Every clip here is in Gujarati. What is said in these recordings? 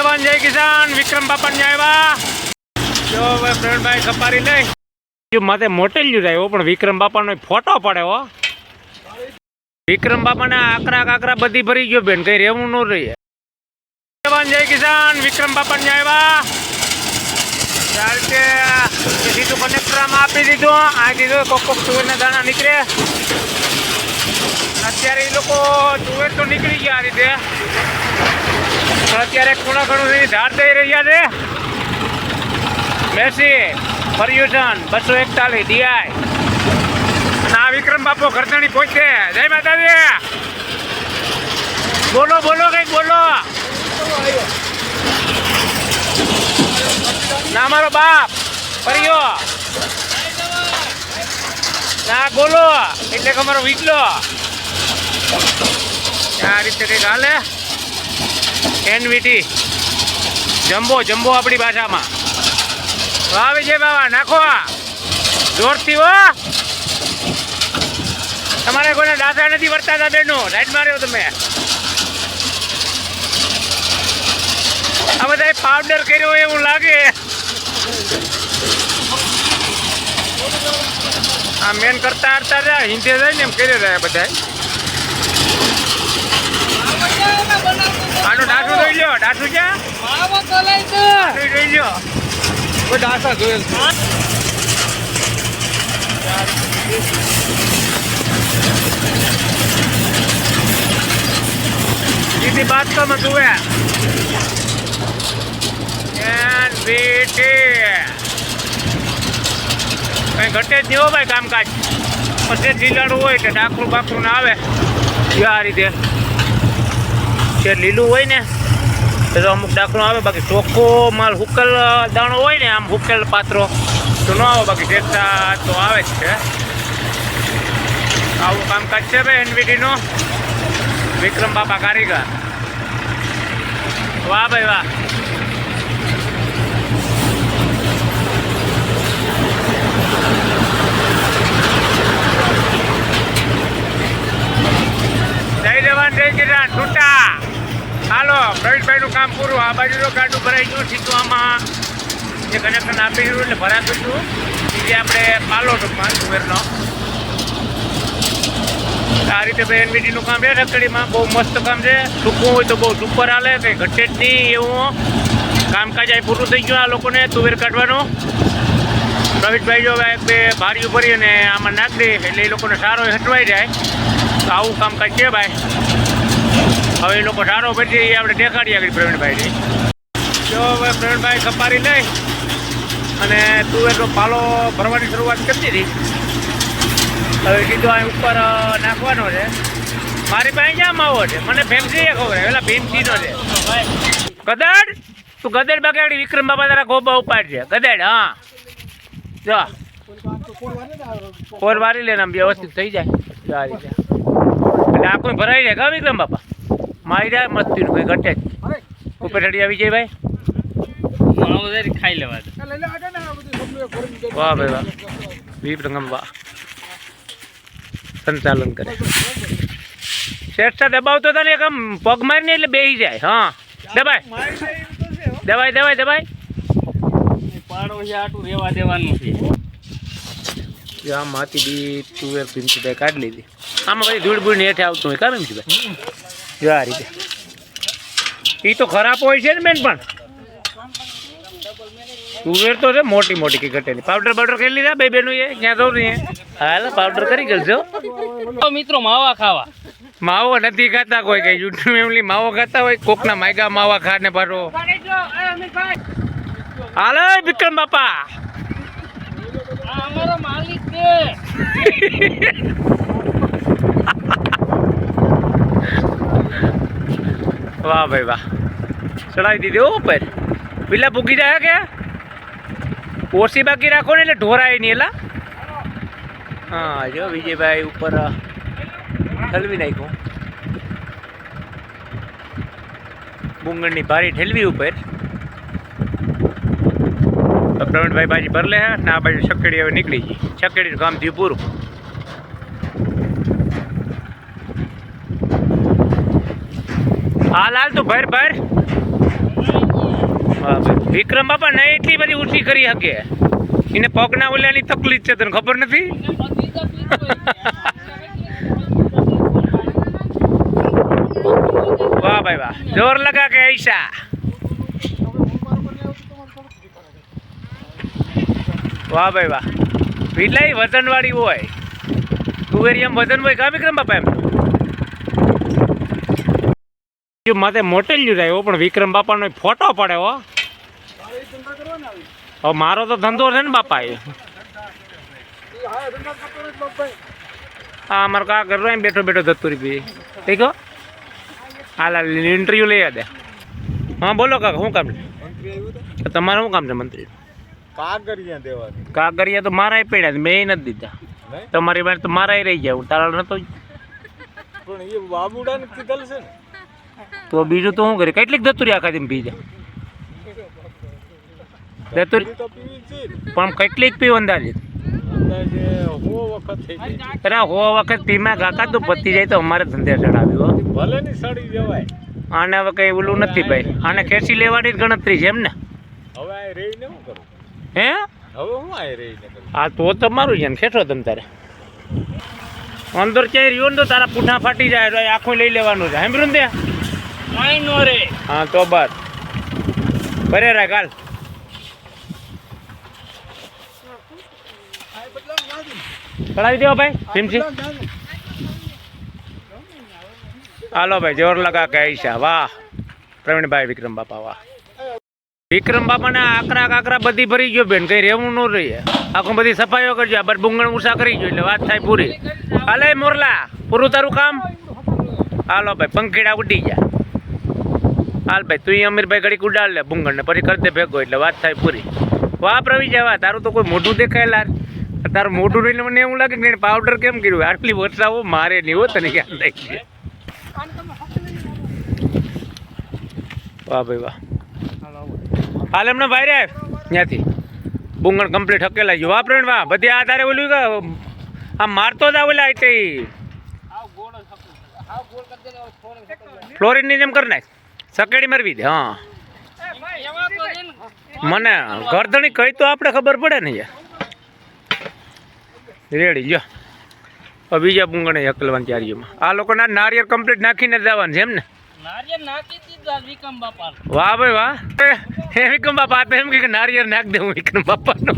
જવાન જય કિસાન, વિક્રમ બાપા ને જો હવે પ્રવીણભાઈ સફારી લઈ. માથે મોટેલિયું જાય પણ વિક્રમ બાપાનો ફોટો પડે હો. વિક્રમ બાપાને આકરા કાકરા બધી ભરી ગયો બેન, કઈ રહેવું ન રહીએ જવાન જય કિસાન, વિક્રમ બાપા ને આવ્યા ચાલતે કે સીધું કનેક્ટર આપી દીધું, આ દીધું, કોક કોક તુવેરના દાણા નીકળે. અત્યારે એ લોકો તુવેર તો નીકળી ગયા આ રીતે. અત્યારે ખૂણા ઘણું ધાર થઈ રહ્યા છે. મેસી પર્યુષણ બસો એકતાલીસ, ડીઆઈ. આ વિક્રમ બાપુ ઘરધણી પહોંચશે. જય માતાજી. બોલો બોલો કંઈક બોલો. ના, મારો બાપ, ફર્યો. ના, બોલો. એટલે કે અમારો વીટલો. આ રીતે કંઈક હાલે. એનવીટી જમ્બો જમ્બો આપણી ભાષામાં. વાહ વિજય બાવા, નાખો આ. જોરથી હો. તમારે કોઈને ડાસા નથી વર્તા હતા બેનો. રાઈટ માર્યો તમે. આ બધા પાવડર કર્યો એવું લાગે. આ મેન કરતા હરતા રહ્યા હિન્દી જાય ને એમ કરી રહ્યા બધા ડાસું જોઈ લ્યો ડાસું ક્યાં? ડાસું જોઈ લ્યો. કોઈ ડાસા જોયેલ તો મત હુએ એન બીટી કઈ ઘટે જ નહીં હો ભાઈ કામકાજ. પછી જીલાડું હોય કે ડાકરું બાકરું ના આવે. આ રીતે. જે લીલું હોય ને તો અમુક દાખલો આવે, બાકી ચોખ્ખો માલ હુકેલ દાણો હોય ને, આમ હુકેલ પાત્રો, તો ન આવે, બાકી ટેસ્ટા તો આવે જ છે. આવું કામકાજ છે ભાઈ એનવીડીનું. વિક્રમ બાપા કારીગર. વાહ ભાઈ વાહ. આ બાજુ તો ગાડું ભરાઈ ગયું સીધું જે કનેક્શન આપી દીધું એટલે ભરાતું હતું. બીજે આપણે પાલો ટૂંકમાં તુવેરનો. આ રીતે ભાઈ એનવીટીનું કામ છે રકડીમાં બહુ મસ્ત કામ છે. સૂકવું હોય તો બહુ સુપર હાલે, કંઈ ઘટે જ નહીં એવું. કામકાજ અહીં પૂરું થઈ ગયું આ લોકોને તુવેર કાઢવાનું. પ્રવીણભાઈ જો એક બે ભારી ભરી અને આમાં નાખી દે એટલે એ લોકોને સારો હટવાઈ જાય. તો આવું કામકાજ છે ભાઈ. હવે એ લોકો સારો પછી આપણે દેખાડીએ આગળ પ્રવીણભાઈને. જો હવે પ્રવીણભાઈ સફારી લઈ અને તુવેરનો પાલો ભરવાની શરૂઆત કરતી હતી હવે સીધો અહીં ઉપર નાખવાનો છે. મારી પાસે ક્યાં માવો છે, મને ફેમસી ખબર છે, પેલા ભીમસીનો છે. ગદડ તું ગદડ બગાડી વિક્રમ બાબા તારા ગોબા ઉપાડજે ગદડ હા. જો. કોર વારી લે આમ વ્યવસ્થિત થઈ જાય. સારી એટલે આખું ભરાઈ જાય, કા વિક્રમ બાપા મારી જાય મસ્તીનું કોઈ ઘટે જ ઉપર વિજયભાઈ ભાઈ? ખાઈ લેવા ને. વાહ ભાઈ વાહ. રંગમ વાહ. સંચાલન કરે. શેઠા દબાવતો તને એક આમ પગ મારીને એટલે બેસી જાય. હા. દબાય. છે, દબાય દબાય. દબાય રહેવા દેવાનું છે. જો આમ માથી બી તુવેર ભીમસીભાઈ કાઢી લીધી. આમાં ભાઈ ધૂળ બૂળ હેઠે આવતું હોય કા ભીમસીભાઈ જો આ રીતે. એ તો ખરાબ હોય છે ને બેન પણ. તુવેર તો છે મોટી મોટી ઘટેલી. પાવડર પાવડર કરી લીધા બે બેનું એ ક્યાં તો નહીં હાલ પાવડર કરી ગયો તો મિત્રો માવા ખાવા. માવો નથી ખાતા કોઈ કઈ. યુટ્યુબ એમલી માવો ખાતા હોય કોકના માયગા માવા ખા ને પાછો. હાલો વિક્રમ બાપા. આ અમારો માલિક છે. વાહ ભાઈ વાહ. ચડાવી દીધી ઉપર. પેલા ભૂગી જાય કે? ઓછી બાકી રાખો ને એટલે ઢોરાય નહીં એલા. હા, જો વિજયભાઈ ઉપર ઠલવી નાખ્યું. બુંગળની ભારી ઠેલવી ઉપર. પ્રવીણભાઈ બાજી ભરલે ને આ બાજુ છકેડી હવે નીકળી ગઈ. છકેડીનું કામ થયું પૂરું. હાલ હાલ તું ભર ભર. વિક્રમ બાપા નહીં એટલી બધી ઊંચી કરી શકે. એને પગના ઓલ્યાની તકલીફ છે, તને ખબર નથી? વાહ ભાઈ વાહ. જોર લગા કે ઐશા વાહ ભાઈ વાહ. વિલાઈ વજનવાળી હોય. તુવેરી એમ વજન હોય કા વિક્રમ બાપા એમ? જો માથે મોટેલ્યું રહ્યો પણ વિક્રમ બાપાનો ફોટો પડે હો. હવે મારો તો ધંધો છે ને બાપા એ હા અમારે કા કરો એમ બેઠો બેઠો ધતુરી ભાઈ ઠીક હો? હાલ ઇન્ટરવ્યુ લઈ દે. હા બોલો કાકા શું કામ છે? તમારે શું કામ છે મંત્રી? કાગરિયા દેવાની કાગરિયા તો મારાય પડ્યા મેં નથી દીધા. તમારી પાસે તો મારાય રહી ગયા હું તારા નતો પણ એ બાબુડાને કીધેલ છે ને. તો બીજું તો શું કરે કેટલીક ધતુરી આખા દી પી જાય. ધતુરી. પણ કેટલીક પીવ અંદાજે? અરે હો વખત પીમાં કાકા તો પતી જાય તો અમારે ધંધે ચડાવ્યો ભલે ની સડી જવાય. આને હવે કઈ ઓલું નથી ભાઈ. આને ખેંચી લેવાની ગણતરી છે એમ ને? હવે આ રહીને શું કરું? હે? હવે હું આ રહીને કરું? આ તો તમારું છે ને. ખેંચો તમે તારે. અંદર ક્યાંય રહ્યો ને તો તારા પૂઠા ફાટી જાય આખું લઈ લેવાનું છે. સાંભળ્યું ને તે? રે હા, તો બસ બરે રાખ કાલ. ચડાવી દેવો ભાઈ ભીમસિંહ હાલો ભાઈ, જોર લગા કે ઈશા વાહ. પ્રવીણભાઈ વિક્રમ બાપા, વાહ. વિક્રમ બાપાને આકરા કાકરા બધી ભરી ગયો બેન, કઈ રહેવું ન રહીએ. આખું બધી સફાઈઓ કરજો. આ બસ બુંગણ ઉષા કરી ગયો, એટલે વાત થાય પૂરી. હાલે મોરલા, પૂરું તારું કામ? હાલો ભાઈ, પંખીડા ઉડી ગયા. હાલ ભાઈ તું અમીરભાઈ ઘડીક ઉડાડ લે બુંગણ ને પછી કરી દે ભેગો એટલે વાત થાય પૂરી. વાહ પ્રવી જવા તારું તો કોઈ મોઢું દેખાયેલા તારું મોઢું રહીને મને એવું લાગે કે પાવડર કેમ કર્યું? આટલી વર્ષાઓ મારે નહીં હો તને ક્યાં થઈ છે. વાહ ભાઈ વાહ. હાલ એમને ભાઈ રે ત્યાંથી. બુંગણ કમ્પ્લીટ હકેલા ગયો વાહ પ્રવીણ વાહ બધી આ તારે ઓલું કે આમ મારતો જ ઓલા એટલે ફ્લોરિનની જેમ કરી નાખ. સકેડી મરવી દે હા. મને ગરદણી કઈ તો આપણે ખબર પડે ને યાર. રેડી જો. બીજા બુંગણે હકલવાની તૈયારીઓમાં આ લોકોના નારિયેળ કમ્પ્લીટ નાખીને જવાનું છે એમ ને? વાહ ભાઈ વાહ. હે વિક્રમ બાપા તો એમ કે નારિયેળ નાખ દઉં વિક્રમ બાપાનો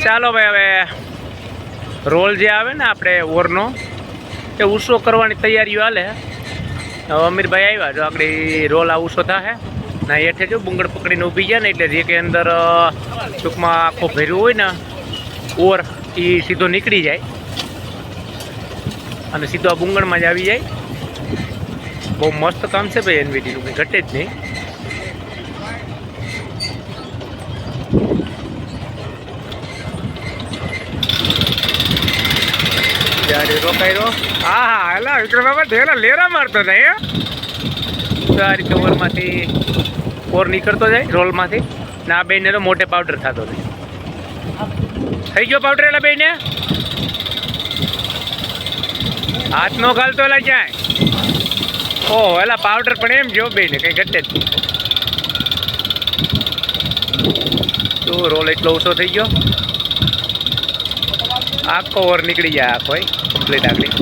ચાલો ભાઈ હવે. રોલ જે આવે ને આપણે ઓરનો, એ ઉસો કરવાની તૈયારીઓ હાલે અમીરભાઈ આવ્યા, જો આગળ રોલ આ ઉસો થાય ના હેઠે જો બુંગળ પકડીને ઊભી ગયા ને, એટલે જે કે અંદર ટૂંકમાં આખો ભર્યું હોય ને, ઓર એ સીધો નીકળી જાય. અને સીધો આ બુંગળમાં જ આવી જાય. બહુ મસ્ત કામ છે ભાઈ, એનવીટીનું. કંઈ ઘટે જ નહીં. રોકાઈ હા હા, એલા વિક્રમ બાબા ઢેલા લેરા મારતો જાય આ રીતે ઓર નીકળતો જાય, રોલમાંથી. ને આ બેને તો મોટે પાવડર થતો જાય થઈ ગયો પાવડર એલા બેને હાથનો ગાલતો એલા ક્યાંય. ઓહો, એલા પાવડર પણ એમ જો બેને, કંઈ ઘટે જ. તો રોલ એટલો ઓછો થઈ ગયો. આખો ઓર નીકળી જાય આખો કમ્પ્લીટ આગળ.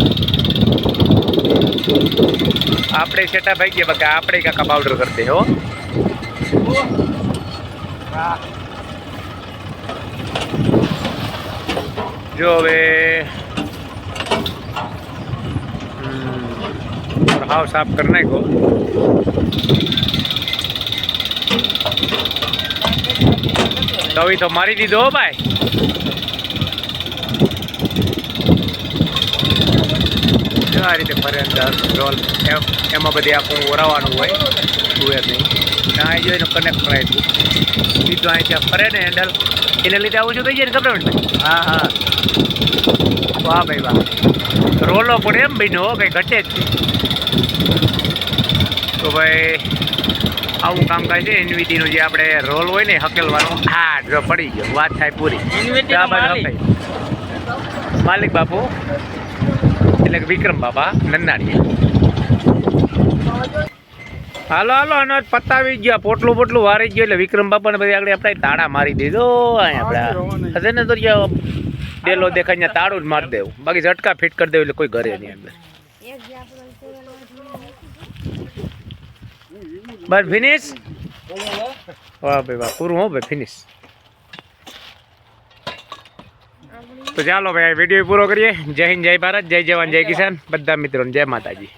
આપણે સેટા ભાઈ ગયા બાકી આપણે કાકા પાવડર કરતે હો. જો હવે હમ, હાવ સાફ કરી નાખો તવી તો મારી દીધો હો જો આ રીતે ફરે અંદર રોલ. એમ બધી આખું ઓરાવાનું હોય તુવેર નહીં. આવી જોઈને કનેક્ટ કરાય તું સીધું અહીંથી આ ફરે ને હેન્ડલ એને લીધે આવું છું થઈ જાય ને ખબર ને હા હા. વાહ ભાઈ વાહ. રોલો પણ એમ ભાઈ હો કંઈ ઘટે જ તો ભાઈ આવું કામકાજ છે એનવીટીનું જે આપણે રોલ હોય ને હકેલવાનો. હા જો પડી ગયો. વાત થાય પૂરી. આ. માલિક બાપુ. એટલે કે વિક્રમ બાપા નંદાણીયા હાલો હાલો અનાજ પતાવી ગયા પોટલું પોટલું વારી ગયું એટલે વિક્રમ બાપાને બધી આગળ આપણે તાળા મારી દીધો. આપણે હશે ને તો ડેલો દેખાય ત્યાં તાળું જ મારી દેવું. બાકી ઝટકા ફિટ કરી દેવું એટલે કોઈ ઘરે નહીં અંદર. બસ ફિનિશ? વાહ ભાઈ વાહ પૂરું હો ભાઈ ફિનિશ. તો ચાલો ભાઈ વીડિયો પૂરો કરીએ. જય હિન્દ જય ભારત જય જવાન જય કિસાન. બધા મિત્રોને જય માતાજી.